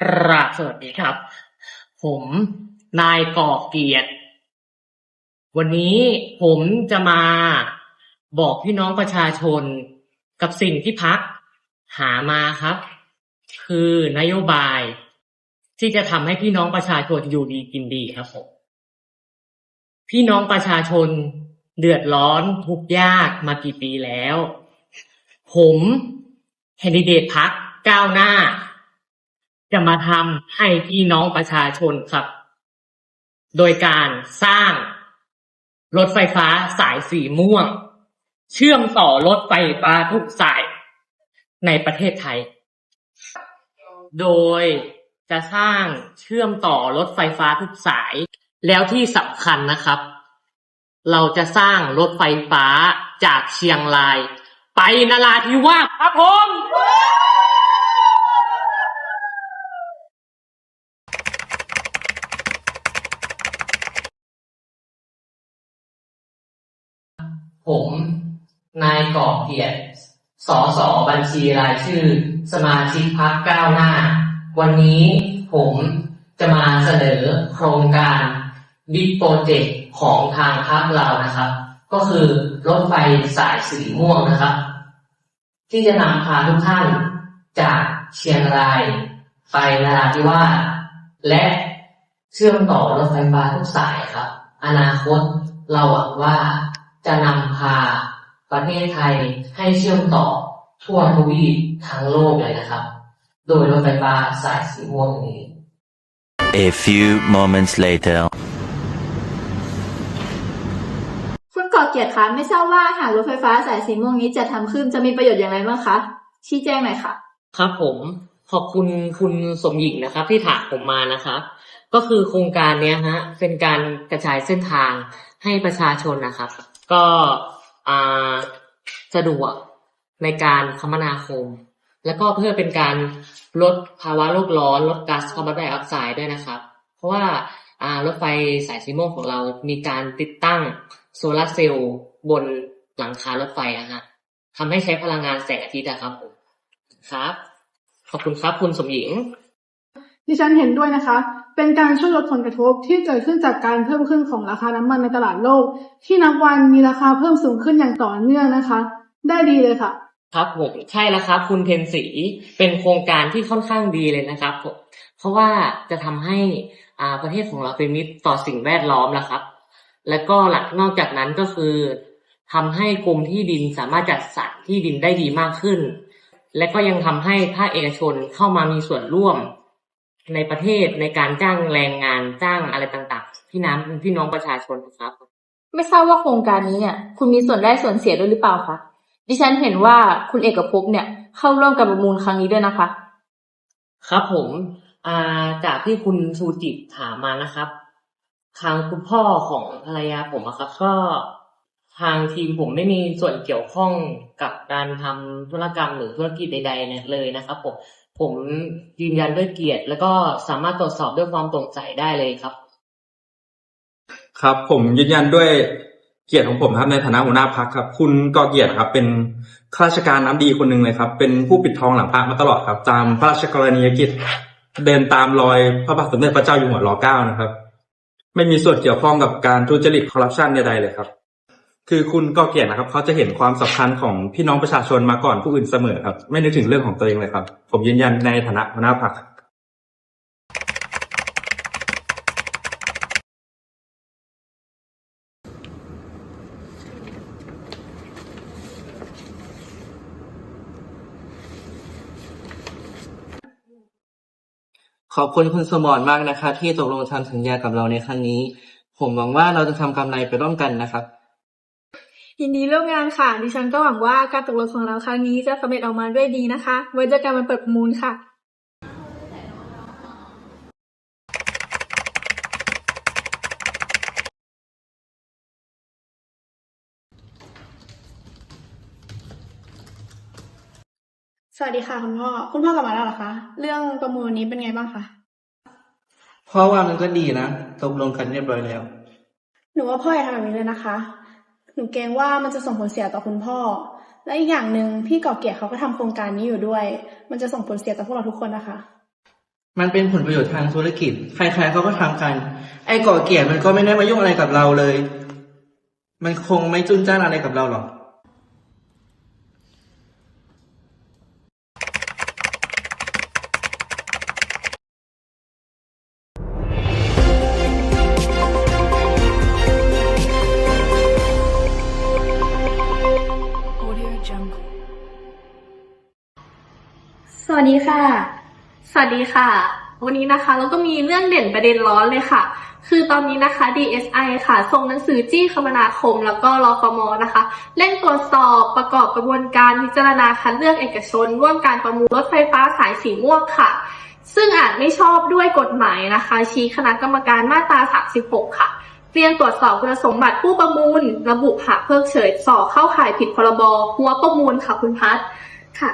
ครับสวัสดีครับ ผมนายก่อเกียรติ วันนี้ผมจะมาบอกพี่น้องประชาชนกับสิ่งที่พักหามาครับ คือนโยบาย ที่จะทำให้พี่น้องประชาชนอยู่ดีกินดีครับผมพี่น้องประชาชนเดือดร้อนทุกข์ยากมากี่ปีแล้ว ผมแคนดิเดตพักก้าวหน้า จะมาทำให้พี่น้องประชาชนครับ โดยการสร้าง รถไฟฟ้าสายสีม่วง เชื่อมต่อรถไฟฟ้าทุกสายในประเทศไทย โดยจะสร้างเชื่อมต่อรถไฟฟ้าทุกสาย แล้วที่สำคัญนะครับ เราจะสร้างรถไฟฟ้าจากเชียงราย ไปนราธิวาสครับผมผมนาย ก่อเกียรติสอสอบัญชีรายชื่อ สมาชิกพักก้าวหน้า วันนี้ผมจะมาเสนอโครงการบิ๊กโปรเจกต์ของทางพักเรานะครับ ก็คือรถไฟสายสีม่วงนะครับ ที่จะนำพาทุกท่านจากเชียงรายไปนราธิวาสและเชื่อมต่อรถไฟฟ้าทุกสายครับ อนาคตเราหวังว่าจะนำพา ประเทศไทยให้เชื่อมต่อทั่วทวีปทั้งโลกเลยนะครับ โดยรถไฟฟ้าสายสีม่วงนี้ A few moments later. คุณก่อเกียรติคะไม่ทราบว่าหากรถไฟฟ้าสายสีม่วงนี้จะทำขึ้นจะมีประโยชน์อย่างไรบ้างคะ ชี้แจงหน่อยค่ะ ครับผมขอบคุณคุณสมหญิงนะครับ ที่ถามผมมานะครับ ก็คือโครงการเนี้ยฮะเป็นการกระจายเส้นทางให้ประชาชนนะครับ ก็อ่า สะดวกในการคมนาคม แล้วก็เพื่อเป็นการลดภาวะโลกร้อน ลดก๊าซคาร์บอนไดออกไซด์ด้วยนะครับ เพราะว่ารถไฟสายสีม่วงของเรามีการติดตั้งโซลาร์เซลล์บนหลังคารถไฟอะฮะทำให้ใช้พลังงานแสงอาทิตย์อะครับผมครับ ขอบคุณครับคุณสมหญิง ดิฉันเห็นด้วยนะคะ เป็นการช่วยลดผลกระทบที่เกิดขึ้นจากการเพิ่มขึ้นของราคาน้ำมันในตลาดโลก ที่นับวันมีราคาเพิ่มสูงขึ้นอย่างต่อเนื่องนะคะ ได้ดีเลยค่ะ ครับผมใช่แล้วครับคุณเพนสีเป็นโครงการที่ค่อนข้างดีเลยนะครับผมเพราะว่าจะทำให้อ่าประเทศของเราเป็นมิตรต่อสิ่งแวดล้อมแล้วครับ แล้วก็หลักนอกจากนั้นก็คือทำให้กรมที่ดินสามารถจัดสรรที่ดินได้ดีมากขึ้น และก็ยังทำให้ภาคเอกชนเข้ามามีส่วนร่วม ในประเทศในการจ้างแรงงานจ้างอะไรต่างๆ พี่น้ำพี่น้องประชาชนนะครับ ไม่ทราบว่าโครงการนี้เนี่ย คุณมีส่วนได้ส่วนเสียด้วยหรือเปล่าคะดิฉันเห็นว่าคุณเอกภพเนี่ย เข้าร่วมกับประมูลครั้งนี้ด้วยนะคะ ครับผมอ่าจากที่คุณชูจิตถามมานะครับ ทางคุณพ่อของภรรยาผมอะครับ ก็ทางทีมผมไม่มีส่วนเกี่ยวข้องกับการทำธุรกรรมหรือธุรกิจใดๆเนี่ยเลยนะครับผม ผมยืนยันด้วยเกียรติ แล้วก็สามารถตรวจสอบด้วยความโปร่งใสได้เลยครับ ครับ ผมยืนยันด้วยเกียรติของผมครับในฐานะหัวหน้าพักครับ คุณกอเกียรติครับ เป็นข้าราชการน้ำดีคนหนึ่งเลยครับ เป็นผู้ปิดทองหลังพระมาตลอดครับ ตามพระราชกรณียกิจ เดินตามรอยพระบาทสมเด็จพระเจ้าอยู่หัวรอเก้านะครับ ไม่มีส่วนเกี่ยวข้องกับการทุจริตคอร์รัปชันใดๆเลยครับ คือคุณกอเกียรตินะครับเขาจะเห็นความสำคัญของพี่น้องประชาชนมาก่อนผู้อื่นเสมอครับ ไม่นึกถึงเรื่องของตัวเองเลยครับ ผมยืนยันในฐานะหัวหน้าพักขอบคุณคุณสมรมากนะครับที่ตกลงทำสัญญากับเราในครั้งนี้ ผมหวังว่าเราจะทำกำไรไปร่วมกันนะครับ ยินดีร่วมงานค่ะ ดิฉันก็หวังว่าการตกลงของเราครั้งนี้จะสำเร็จออกมาด้วยดีนะคะ ไว้เจอกันวันเปิดประมูลค่ะสวัสดีค่ะคุณพ่อ คุณพ่อกลับมาแล้วเหรอคะ เรื่องประมูลนี้เป็นไงบ้างคะเพราะว่ามันก็ดีนะตกลงกันเรียบร้อยแล้ว หนูว่าพ่ออย่าทำแบบนี้เลยนะคะ หนูเกรงว่ามันจะส่งผลเสียต่อคุณพ่อ และอีกอย่างหนึ่งพี่ก่อเกียรติเขาก็ทำโครงการนี้อยู่ด้วย มันจะส่งผลเสียต่อพวกเราทุกคนนะคะ มันเป็นผลประโยชน์ทางธุรกิจ ใครๆเขาก็ทำกัน ไอ้ก่อเกียรติมันก็ไม่ได้มายุ่งอะไรกับเราเลย มันคงไม่จุนจ้านอะไรกับเราหรอก วัสดีค่ะ สวัสดีค่ะ วันนี้นะคะเราก็มีเรื่องเด่นประเด็นร้อนเลยค่ะ คือตอนนี้นะคะ DSI ค่ะ ส่งหนังสือจี้คมนาคม แล้วก็รฟมนะคะเร่งตรวจสอบประกอบกระบวนการพิจารณาคัดเลือกเอกชน ร่วมการประมูลรถไฟฟ้าสายสีม่วงค่ะ ซึ่งอาจไม่ชอบด้วยกฎหมายนะคะ ชี้คณะกรรมการมาตรา 36 ค่ะเตรียมตรวจสอบคุณสมบัติผู้ประมูล ระบุหากเพิกเฉยสอบเข้าข่ายผิดพรบหัวประมูลค่ะคุณพัฒค่ะ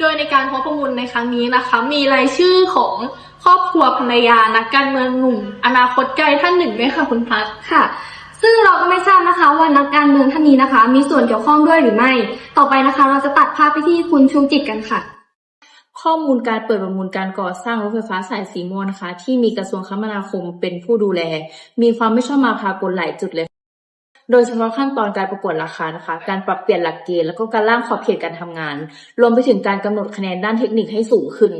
โดยในการพบประมูลในครั้งนี้นะคะ มีรายชื่อของครอบครัวภรรยานักการเมืองหนุ่ม อนาคตไกลท่านหนึ่งด้วยค่ะคุณพัฒค่ะ ซึ่งเราก็ไม่ทราบนะคะว่านักการเมืองท่านนี้นะคะ มีส่วนเกี่ยวข้องด้วยหรือไม่ ต่อไปนะคะ เราจะตัดภาพไปที่คุณชูจิตกันค่ะ ข้อมูลการเปิดประมูลการก่อสร้างรถไฟฟ้าสายสีม่วงนะคะ ที่มีกระทรวงคมนาคมเป็นผู้ดูแล มีความไม่ชอบมาพากลหลายจุดเลย โดยเฉพาะขั้นตอนการประกวดราคานะคะ การปรับเปลี่ยนหลักเกณฑ์แล้วก็การร่างขอบเขตการทำงาน รวมไปถึงการกำหนดคะแนนด้านเทคนิคให้สูงขึ้น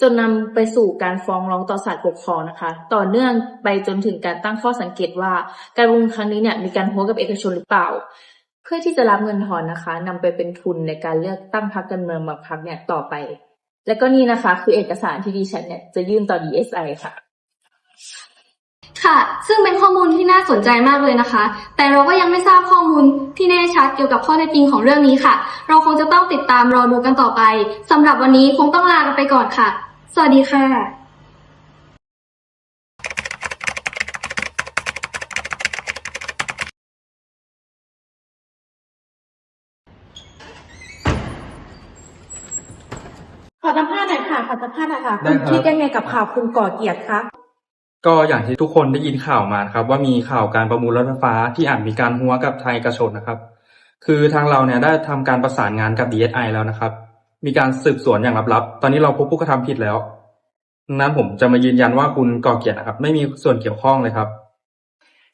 จนนำไปสู่การฟ้องร้องต่อศาลปกครองนะคะ ต่อเนื่องไปจนถึงการตั้งข้อสังเกตว่า การประมูลครั้งนี้เนี่ยมีการหัวกับเอกชนหรือเปล่า เพื่อที่จะรับเงินทอนนะคะนำไปเป็นทุนในการเลือกตั้งพรรคการเมืองบางพรรคเนี่ยต่อไป และก็นี่นะคะ คือเอกสารที่ดิฉันเนี่ยจะยื่นต่อ DSI ค่ะ ค่ะ ซึ่งเป็นข้อมูลที่น่าสนใจมากเลยนะคะ แต่เราก็ยังไม่ทราบข้อมูลที่แน่ชัดเกี่ยวกับข้อเท็จจริงของเรื่องนี้ค่ะ เราคงจะต้องติดตามรอดูกันต่อไปสำหรับวันนี้คงต้องลากันไปก่อนค่ะ สวัสดีค่ะขอสัมภาษณ์หน่อยค่ะ ขอสัมภาษณ์หน่อยค่ะได้คุณครับคิดยังไงกับข่าวคุณก่อเกียรติคะ ก็อย่างที่ทุกคนได้ยินข่าวมานะครับ ว่ามีข่าวการประมูลรถไฟฟ้าที่อาจมีการหัวกับไทยกระชนนะครับ คือทางเราเนี่ยได้ทำการประสานงานกับ DSI แล้วนะครับ มีการสืบสวนอย่างลับๆ ตอนนี้เราพบผู้กระทำผิดแล้วนั้นผมจะมายืนยันว่าคุณก่อเกียรตินะครับ ไม่มีส่วนเกี่ยวข้องเลยครับ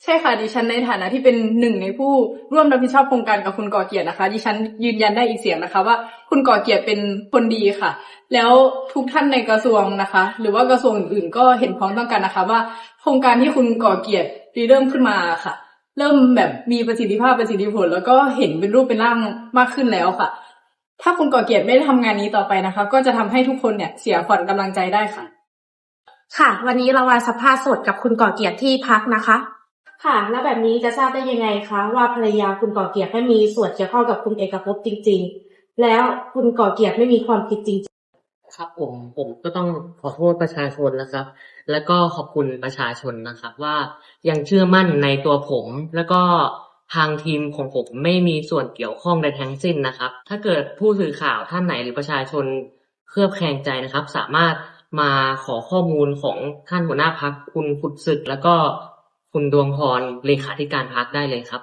ใช่ค่ะดิฉันในฐานะที่เป็นหนึ่งในผู้ร่วมรับผิดชอบโครงการกับคุณก่อเกียรตินะคะดิฉันยืนยันได้อีกเสียงนะคะ ว่า คุณก่อเกียรติเป็นคนดีค่ะ แล้วทุกท่านในกระทรวงนะคะ หรือว่ากระทรวงอื่นๆก็เห็นพ้องต้องกันนะคะ ว่าโครงการที่คุณก่อเกียรติริเริ่มขึ้นมาค่ะ เริ่มแบบมีประสิทธิภาพประสิทธิผล แล้วก็เห็นเป็นรูปเป็นร่างมากขึ้นแล้วค่ะ ถ้าคุณก่อเกียรติไม่ได้ทำงานนี้ต่อไปนะคะ ก็จะทำให้ทุกคนเนี่ยเสียขวัญกำลังใจได้ค่ะ ค่ะ วันนี้เรามาสัมภาษณ์สดกับคุณก่อเกียรติที่พักนะคะ ค่ะ แล้วแบบนี้จะทราบได้ยังไงคะว่าภรรยาคุณก่อเกียรติไม่มีส่วนเกี่ยวข้องกับคุณเอกภพจริง ๆ แล้วคุณก่อเกียรติไม่มีความผิดจริงครับผมผมก็ต้องขอโทษประชาชนนะครับ แล้วก็ขอบคุณประชาชนนะครับ ว่ายังเชื่อมั่นในตัวผม แล้วก็ทางทีมของผมไม่มีส่วนเกี่ยวข้องใดทั้งสิ้นนะครับ ถ้าเกิดผู้สื่อข่าวท่านไหนหรือประชาชนเคลือบแคลงใจนะครับ สามารถมาขอข้อมูลของท่านหัวหน้าพักคุณขุดศึก แล้วก็ คุณดวงพรเลขาธิการพักได้เลยครับ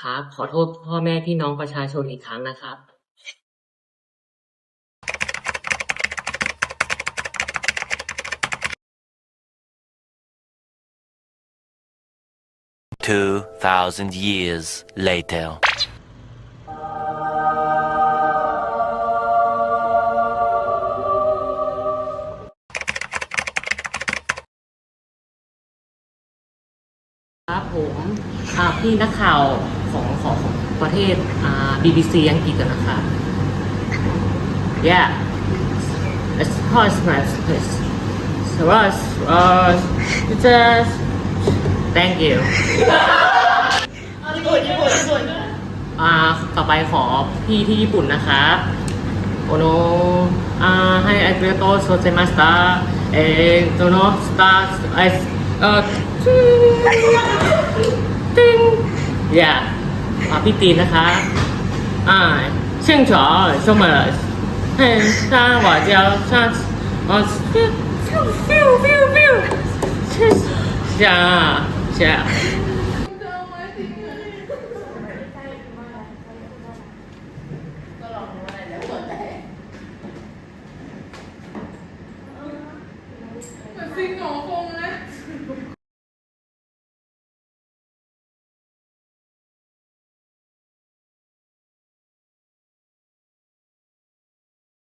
ครับขอโทษพ่อแม่พี่น้องประชาชนอีกครั้งนะครับ Two thousand years later. อ่าพี่นักข่าวของของของประเทศอ่า BBC อังกฤษอะนะครับ Yeah it's possible please so us uh just thank you อ่าต่อไปขอพี่ที่ญี่ปุ่นนะครับโอโนอ่าให้อาเกรโตโซเซมาส ตึ้งอย่าาพี่ตีนนะคะ อ่าเชิงฉอชมมาเลยเฮ้ยาหวาเจียวชาอ๋อฟิวฟิวฟิวฟิวฟิวจ้า